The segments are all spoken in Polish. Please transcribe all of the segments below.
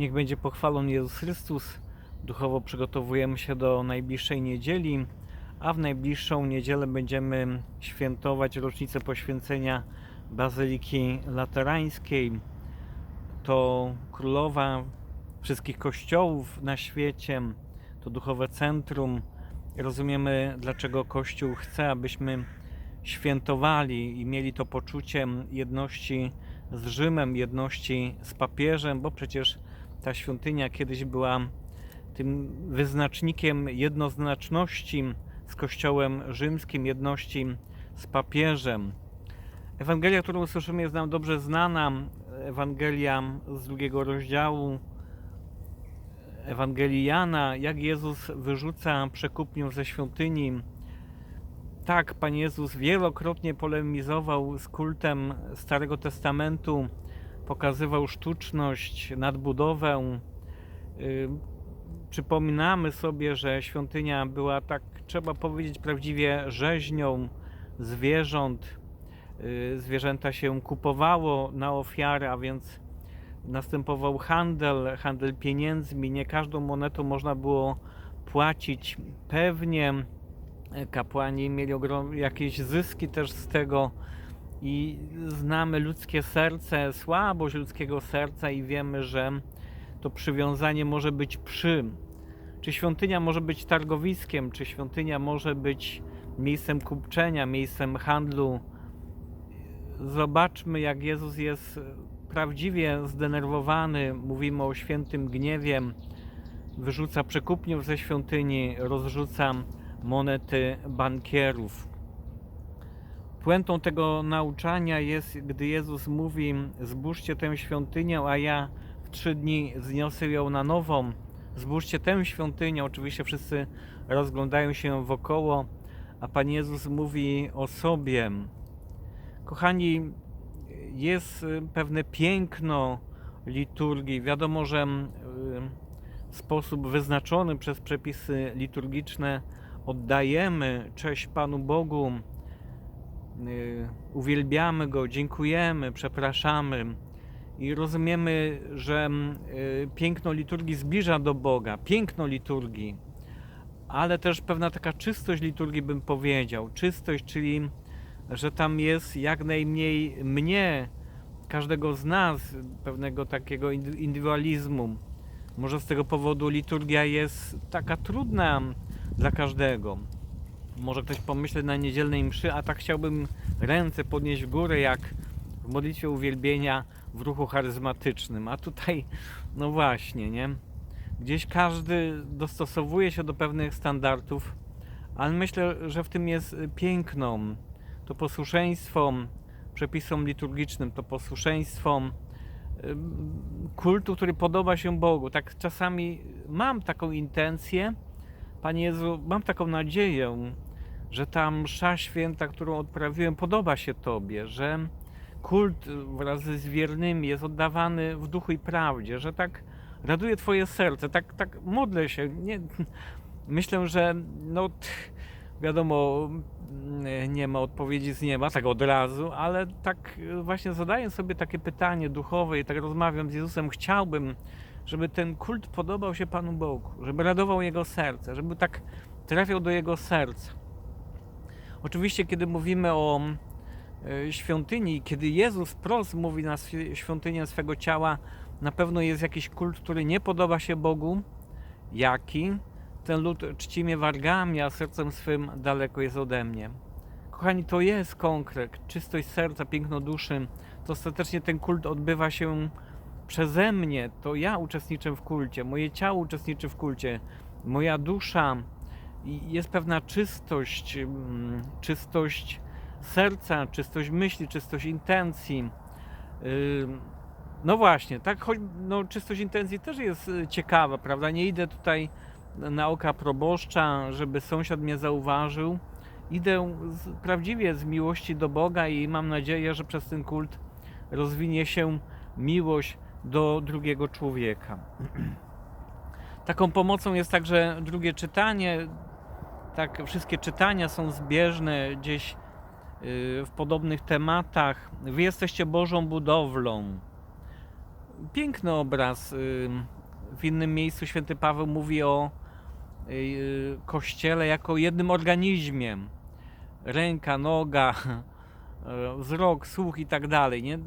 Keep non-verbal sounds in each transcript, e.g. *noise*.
Niech będzie pochwalony Jezus Chrystus. Duchowo przygotowujemy się do najbliższej niedzieli, a w najbliższą niedzielę będziemy świętować rocznicę poświęcenia Bazyliki Laterańskiej. To królowa wszystkich kościołów na świecie, to duchowe centrum. Rozumiemy, dlaczego Kościół chce, abyśmy świętowali i mieli to poczucie jedności z Rzymem, jedności z papieżem, bo przecież ta świątynia kiedyś była tym wyznacznikiem jednoznaczności z Kościołem Rzymskim, jedności z papieżem. Ewangelia, którą słyszymy, jest nam dobrze znana. Ewangelia z drugiego rozdziału Ewangelii Jana, jak Jezus wyrzuca przekupniów ze świątyni. Tak, Pan Jezus wielokrotnie polemizował z kultem Starego Testamentu, pokazywał sztuczność, nadbudowę. Yy, Przypominamy sobie, że świątynia była tak, trzeba powiedzieć, prawdziwie rzeźnią zwierząt. Yy, Zwierzęta się kupowało na ofiarę, a więc następował handel, handel pieniędzmi. Nie każdą monetą można było płacić pewnie. Kapłani mieli jakieś zyski też z tego i znamy ludzkie serce, słabość ludzkiego serca i wiemy, że to przywiązanie może być przy. Czy świątynia może być targowiskiem, czy świątynia może być miejscem kupczenia, miejscem handlu. Zobaczmy, jak Jezus jest prawdziwie zdenerwowany. Mówimy o świętym gniewie. Wyrzuca przekupniów ze świątyni, rozrzuca monety bankierów. Puentą tego nauczania jest, gdy Jezus mówi: Zbóżcie tę świątynię, a ja w trzy dni zniosę ją na nową. Zbóżcie tę świątynię. Oczywiście wszyscy rozglądają się wokoło, a Pan Jezus mówi o sobie. Kochani, jest y, pewne piękno liturgii. Wiadomo, że y, w sposób wyznaczony przez przepisy liturgiczne oddajemy cześć Panu Bogu, y, uwielbiamy Go, dziękujemy, przepraszamy i rozumiemy, że y, piękno liturgii zbliża do Boga, piękno liturgii, ale też pewna taka czystość liturgii bym powiedział. Czystość, czyli że tam jest jak najmniej mnie, każdego z nas, pewnego takiego indy- indywidualizmu. Może z tego powodu liturgia jest taka trudna dla każdego. Może ktoś pomyśleć na niedzielnej mszy, a tak chciałbym ręce podnieść w górę, jak w modlitwie uwielbienia w ruchu charyzmatycznym. A tutaj, no właśnie, nie? Gdzieś każdy dostosowuje się do pewnych standardów, ale myślę, że w tym jest piękno. To posłuszeństwo przepisom liturgicznym, to posłuszeństwo kultu, który podoba się Bogu. Tak czasami mam taką intencję, Panie Jezu, mam taką nadzieję, że ta msza święta, którą odprawiłem, podoba się Tobie, że kult wraz z wiernymi jest oddawany w duchu i prawdzie, że tak raduje Twoje serce, tak, tak modlę się. Nie, *laughs* myślę, że no, wiadomo, nie ma odpowiedzi z nieba, tak od razu, ale tak właśnie zadaję sobie takie pytanie duchowe i tak rozmawiam z Jezusem, chciałbym, żeby ten kult podobał się Panu Bogu, żeby radował Jego serce, żeby tak trafiał do Jego serca. Oczywiście, kiedy mówimy o e, świątyni, kiedy Jezus wprost mówi na świątynię swego ciała, na pewno jest jakiś kult, który nie podoba się Bogu. Jaki? Ten lud czci mnie wargami, a sercem swym daleko jest ode mnie. Kochani, to jest konkret, czystość serca, piękno duszy. To ostatecznie ten kult odbywa się przeze mnie. To ja uczestniczę w kulcie, moje ciało uczestniczy w kulcie, moja dusza. Jest pewna czystość, mm, czystość serca, czystość myśli, czystość intencji. No właśnie, tak, choć no, czystość intencji też jest y, ciekawa, prawda? Nie idę tutaj na oka proboszcza, żeby sąsiad mnie zauważył. Idę z, prawdziwie z miłości do Boga i mam nadzieję, że przez ten kult rozwinie się miłość do drugiego człowieka. *clears throat* Taką pomocą jest także drugie czytanie. Tak, wszystkie czytania są zbieżne gdzieś y, w podobnych tematach. Wy jesteście Bożą budowlą. piękny obraz. y, W innym miejscu święty Paweł mówi o y, kościele jako jednym organizmie. Ręka, noga, *laughs* wzrok, słuch i tak dalej. Nie?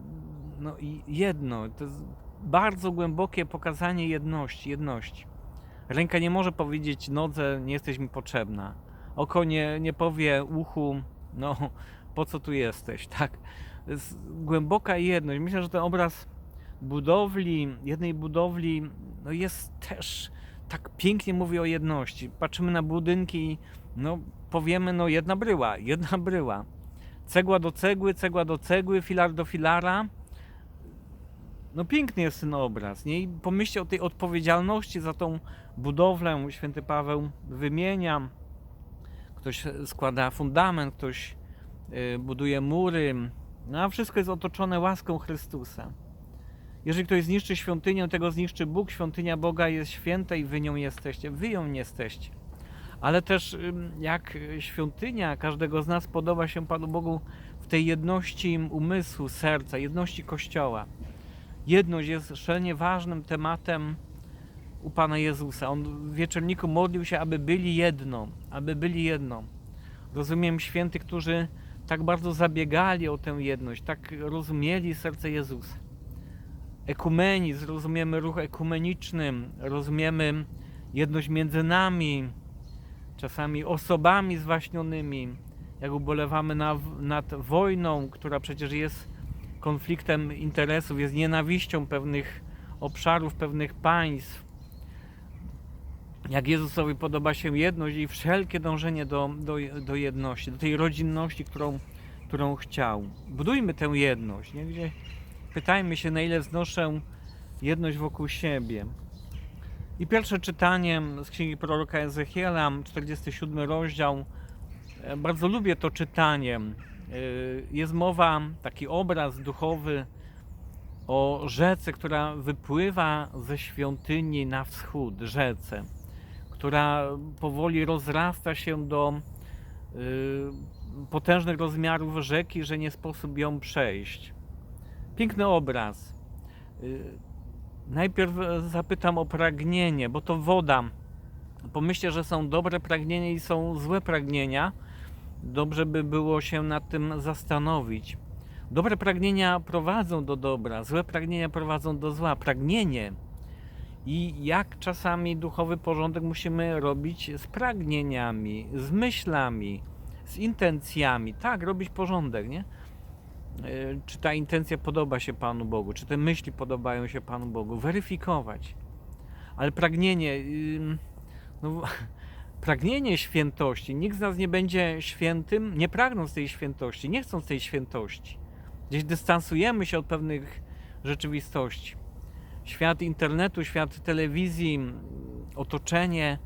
No i jedno. To jest bardzo głębokie pokazanie jedności. jedności. Ręka nie może powiedzieć nodze, nie jesteś mi potrzebna. Oko nie, nie powie uchu, no po co tu jesteś, *laughs* tak? Jest głęboka jedność. Myślę, że ten obraz budowli, jednej budowli, no jest też tak pięknie mówi o jedności. Patrzymy na budynki no powiemy, no jedna bryła, jedna bryła. Cegła do cegły, cegła do cegły, filar do filara. No piękny jest ten obraz, nie? I pomyślcie o tej odpowiedzialności za tą budowlę. Święty Paweł wymienia. Ktoś składa fundament, ktoś y, buduje mury. No a wszystko jest otoczone łaską Chrystusa. Jeżeli ktoś zniszczy świątynię, tego zniszczy Bóg. Świątynia Boga jest święta i wy nią jesteście. Wy ją nie jesteście. Ale też ym, jak świątynia każdego z nas podoba się Panu Bogu w tej jedności umysłu, serca, jedności Kościoła. Jedność jest szalenie ważnym tematem u Pana Jezusa. On w wieczorniku modlił się, aby byli jedno, aby byli jedno. Rozumiem świętych, którzy tak bardzo zabiegali o tę jedność, tak rozumieli serce Jezusa. Ekumenizm, rozumiemy ruch ekumeniczny, rozumiemy jedność między nami, czasami osobami zwaśnionymi, jak ubolewamy na, nad wojną, która przecież jest konfliktem interesów, jest nienawiścią pewnych obszarów, pewnych państw. Jak Jezusowi podoba się jedność i wszelkie dążenie do, do, do jedności, do tej rodzinności, którą, którą chciał. Budujmy tę jedność. Nie? Gdzie pytajmy się, na ile wznoszę jedność wokół siebie. I pierwsze czytanie z księgi proroka Ezechiela, 47 rozdział. E, Bardzo lubię to czytanie. E, Jest mowa, taki obraz duchowy o rzece, która wypływa ze świątyni na wschód, rzece, która powoli rozrasta się do y, potężnych rozmiarów rzeki, że nie sposób ją przejść. Piękny obraz. Y, Najpierw zapytam o pragnienie, bo to woda. Pomyślcie, że są dobre pragnienia i są złe pragnienia. Dobrze by było się nad tym zastanowić. Dobre pragnienia prowadzą do dobra, złe pragnienia prowadzą do zła. Pragnienie i jak czasami duchowy porządek musimy robić z pragnieniami, z myślami, z intencjami. Tak, robić porządek, nie? E, Czy ta intencja podoba się Panu Bogu, czy te myśli podobają się Panu Bogu, weryfikować. Ale pragnienie, no, pragnienie świętości, nikt z nas nie będzie świętym, nie pragnąc tej świętości, nie chcąc tej świętości. Gdzieś dystansujemy się od pewnych rzeczywistości. Świat internetu, świat telewizji, otoczenie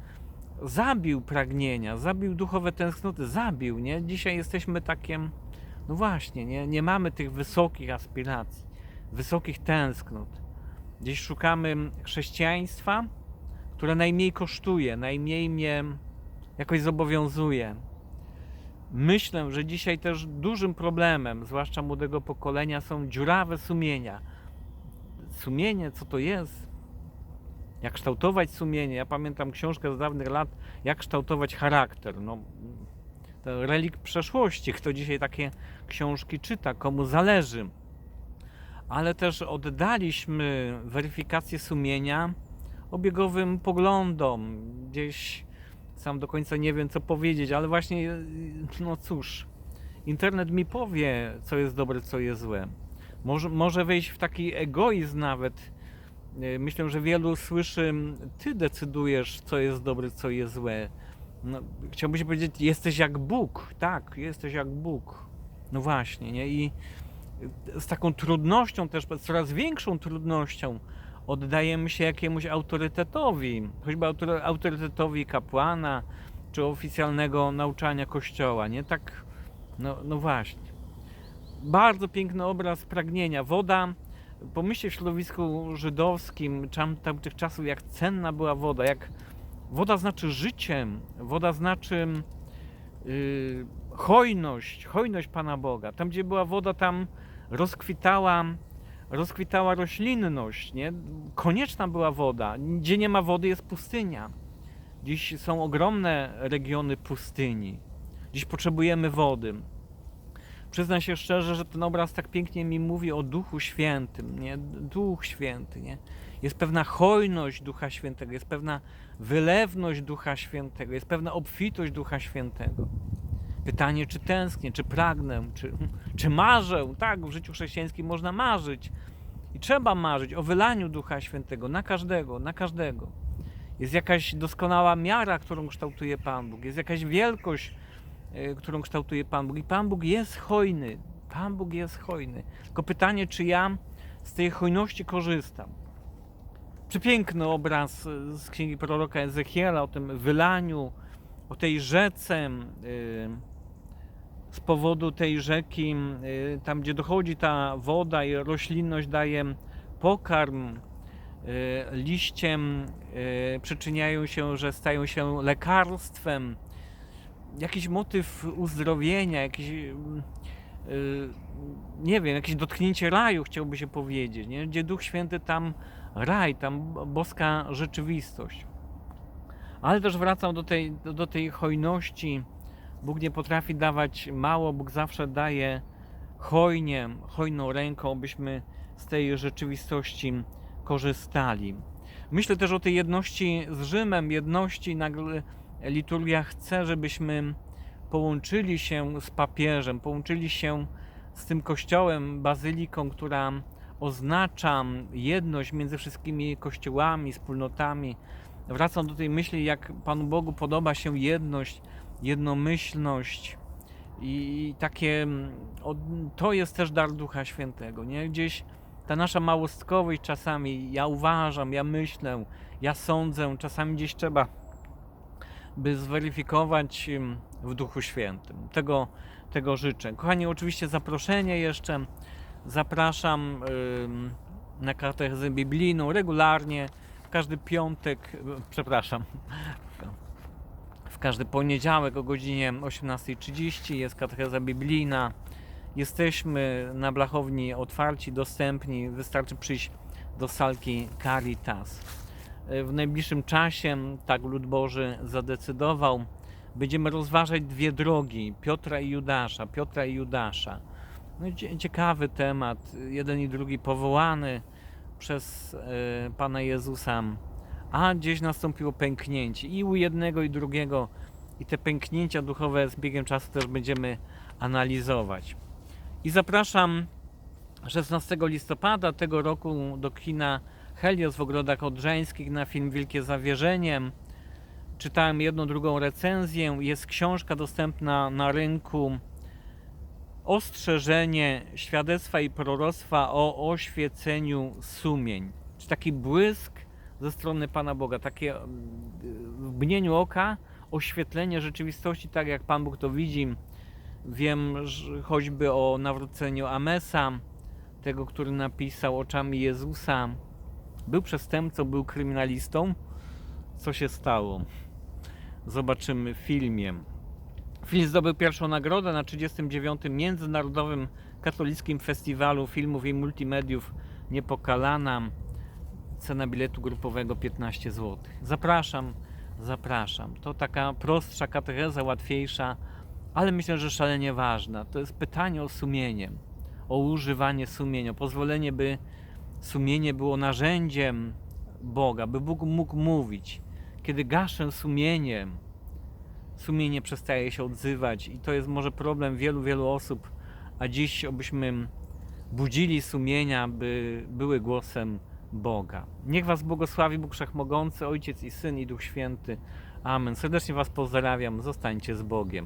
zabił pragnienia, zabił duchowe tęsknoty, zabił, nie? Dzisiaj jesteśmy takiem, no właśnie, nie, nie mamy tych wysokich aspiracji, wysokich tęsknot. Gdzieś szukamy chrześcijaństwa, które najmniej kosztuje, najmniej mnie jakoś zobowiązuje. Myślę, że dzisiaj też dużym problemem, zwłaszcza młodego pokolenia, są dziurawe sumienia. Sumienie, co to jest? Jak kształtować sumienie? Ja pamiętam książkę z dawnych lat, jak kształtować charakter. No, to relik przeszłości. Kto dzisiaj takie książki czyta, komu zależy. Ale też oddaliśmy weryfikację sumienia obiegowym poglądom. Gdzieś sam do końca nie wiem, co powiedzieć, ale właśnie, no cóż, internet mi powie, co jest dobre, co jest złe. Może, może wejść w taki egoizm nawet. E, Myślę, że wielu słyszy, ty decydujesz, co jest dobre, co jest złe. No, chciałbym się powiedzieć, jesteś jak Bóg. Tak, jesteś jak Bóg. No właśnie, nie? I z taką trudnością też, coraz większą trudnością oddajemy się jakiemuś autorytetowi, choćby autory- autorytetowi kapłana, czy oficjalnego nauczania kościoła, nie? Tak, no, no właśnie. Bardzo piękny obraz pragnienia. Woda, pomyślcie w środowisku żydowskim, tam, tamtych czasów, jak cenna była woda, jak woda znaczy życie, woda znaczy yy, hojność, hojność Pana Boga. Tam, gdzie była woda, tam rozkwitała rozkwitała roślinność, nie? Konieczna była woda. Gdzie nie ma wody jest pustynia. Dziś są ogromne regiony pustyni. Dziś potrzebujemy wody. Przyznam się szczerze, że ten obraz tak pięknie mi mówi o Duchu Świętym, nie? Duch Święty, nie? Jest pewna hojność Ducha Świętego, jest pewna wylewność Ducha Świętego, jest pewna obfitość Ducha Świętego. Pytanie, czy tęsknię, czy pragnę, czy, czy marzę. Tak, w życiu chrześcijańskim można marzyć. I trzeba marzyć o wylaniu Ducha Świętego na każdego, na każdego. Jest jakaś doskonała miara, którą kształtuje Pan Bóg. Jest jakaś wielkość, y, którą kształtuje Pan Bóg. I Pan Bóg jest hojny. Pan Bóg jest hojny. Tylko pytanie, czy ja z tej hojności korzystam. Przepiękny obraz y, z księgi proroka Ezechiela o tym wylaniu, o tej rzece. y, Z powodu tej rzeki, y, tam gdzie dochodzi ta woda i roślinność daje pokarm, y, liściem y, przyczyniają się, że stają się lekarstwem. Jakiś motyw uzdrowienia, jakiś, nie wiem, jakieś dotknięcie raju, chciałby się powiedzieć, nie? gdzie Duch Święty tam raj, tam boska rzeczywistość. Ale też wracam do tej, do tej hojności. Bóg nie potrafi dawać mało, Bóg zawsze daje hojnie, hojną ręką, byśmy z tej rzeczywistości korzystali. Myślę też o tej jedności z Rzymem, jedności nagle liturgia chce, żebyśmy połączyli się z papieżem, połączyli się z tym kościołem, bazyliką, która oznacza jedność między wszystkimi kościołami, wspólnotami. Wracam do tej myśli, jak Panu Bogu podoba się jedność, jednomyślność i takie, mm, to jest też dar Ducha Świętego, nie? Gdzieś ta nasza małostkowość czasami, ja uważam, ja myślę, ja sądzę, czasami gdzieś trzeba by zweryfikować ym, w Duchu Świętym. Tego, tego życzę. Kochani, oczywiście zaproszenie jeszcze. Zapraszam na katechezę biblijną regularnie, w każdy piątek, przepraszam, w każdy poniedziałek o godzinie 18.30 jest katecheza biblijna. Jesteśmy na Blachowni otwarci, dostępni. Wystarczy przyjść do salki Caritas. W najbliższym czasie, tak lud Boży zadecydował, będziemy rozważać dwie drogi, Piotra i Judasza, Piotra i Judasza. No, cie- ciekawy temat, jeden i drugi powołany przez e, Pana Jezusa, a gdzieś nastąpiło pęknięcie i u jednego i drugiego i te pęknięcia duchowe z biegiem czasu też będziemy analizować. I zapraszam 16 listopada tego roku do kina Helios w Ogrodach Odrzańskich na film Wielkie Zawierzenie. Czytałem jedną, drugą recenzję. Jest książka dostępna na rynku. Ostrzeżenie świadectwa i proroctwa o oświeceniu sumień. Czy taki błysk ze strony Pana Boga, takie mm, w mgnieniu oka oświetlenie rzeczywistości, tak jak Pan Bóg to widzi. Wiem choćby o nawróceniu Amesa, tego, który napisał oczami Jezusa. Był przestępcą, był kryminalistą. Co się stało? Zobaczymy w filmie. Film zdobył pierwszą nagrodę na 39. Międzynarodowym Katolickim Festiwalu Filmów i Multimediów Niepokalana. Cena biletu grupowego 15 zł. Zapraszam, zapraszam. To taka prostsza katecheza, łatwiejsza, ale myślę, że szalenie ważna. To jest pytanie o sumienie, o używanie sumienia, o pozwolenie, by sumienie było narzędziem Boga, by Bóg mógł mówić. Kiedy gaszę sumienie, sumienie przestaje się odzywać i to jest może problem wielu, wielu osób, a dziś obyśmy budzili sumienia, by były głosem Boga. Niech Was błogosławi Bóg Wszechmogący, Ojciec i Syn i Duch Święty. Amen. Serdecznie Was pozdrawiam. Zostańcie z Bogiem.